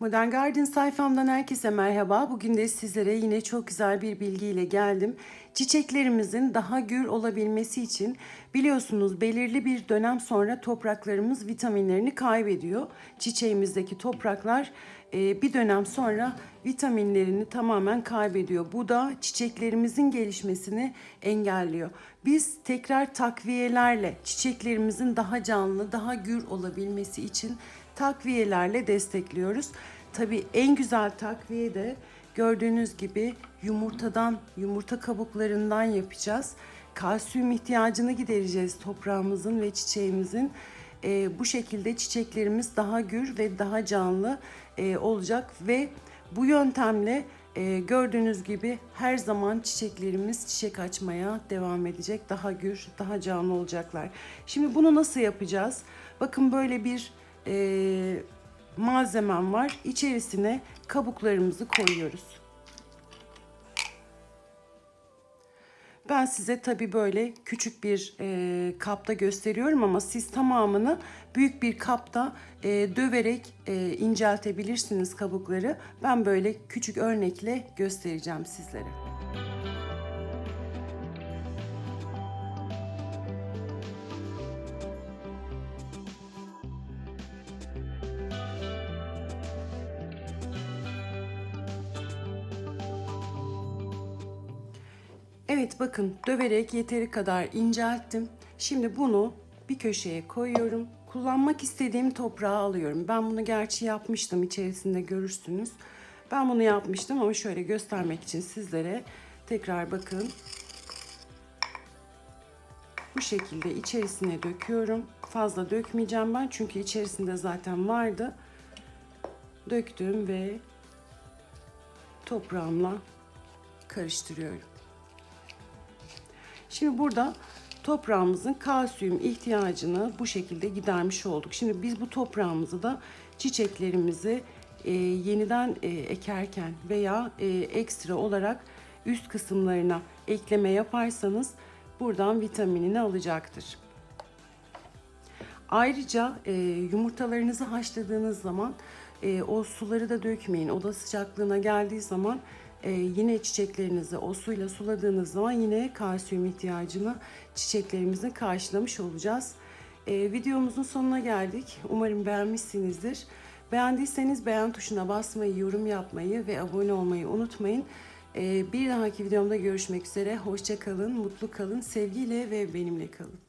Modern Garden sayfamdan herkese merhaba. Bugün de sizlere yine çok güzel bir bilgiyle geldim. Çiçeklerimizin daha gür olabilmesi için biliyorsunuz belirli bir dönem sonra topraklarımız vitaminlerini kaybediyor. Çiçeğimizdeki topraklar e, bir dönem sonra vitaminlerini tamamen kaybediyor. Bu da çiçeklerimizin gelişmesini engelliyor. Biz tekrar takviyelerle çiçeklerimizin daha canlı, daha gür olabilmesi için takviyelerle destekliyoruz. Tabii en güzel takviye de gördüğünüz gibi yumurtadan, yumurta kabuklarından yapacağız. Kalsiyum ihtiyacını gidereceğiz toprağımızın ve çiçeğimizin. Ee, bu şekilde çiçeklerimiz daha gür ve daha canlı e, olacak ve bu yöntemle e, gördüğünüz gibi her zaman çiçeklerimiz çiçek açmaya devam edecek. Daha gür, daha canlı olacaklar. Şimdi bunu nasıl yapacağız? Bakın böyle bir e, malzemem var. İçerisine kabuklarımızı koyuyoruz. Ben size tabii böyle küçük bir e, kapta gösteriyorum ama siz tamamını büyük bir kapta e, döverek e, inceltebilirsiniz kabukları. Ben böyle küçük örnekle göstereceğim sizlere. Evet bakın döverek yeteri kadar incelttim. Şimdi bunu bir köşeye koyuyorum. Kullanmak istediğim toprağı alıyorum. Ben bunu gerçi yapmıştım içerisinde görürsünüz. Ben bunu yapmıştım ama şöyle göstermek için sizlere tekrar bakın. Bu şekilde içerisine döküyorum. Fazla dökmeyeceğim ben çünkü içerisinde zaten vardı. Döktüm ve toprağımla karıştırıyorum. Şimdi burada toprağımızın kalsiyum ihtiyacını bu şekilde gidermiş olduk. Şimdi biz bu toprağımızı da çiçeklerimizi e, yeniden e, ekerken veya e, ekstra olarak üst kısımlarına ekleme yaparsanız buradan vitaminini alacaktır. Ayrıca e, yumurtalarınızı haşladığınız zaman e, o suları da dökmeyin. Oda sıcaklığına geldiği zaman e, yine çiçeklerinizi o suyla suladığınız zaman yine kalsiyum ihtiyacını çiçeklerimizin karşılamış olacağız. E, videomuzun sonuna geldik. Umarım beğenmişsinizdir. Beğendiyseniz beğen tuşuna basmayı, yorum yapmayı ve abone olmayı unutmayın. E, bir dahaki videomda görüşmek üzere. Hoşça kalın, mutlu kalın, sevgiyle ve benimle kalın.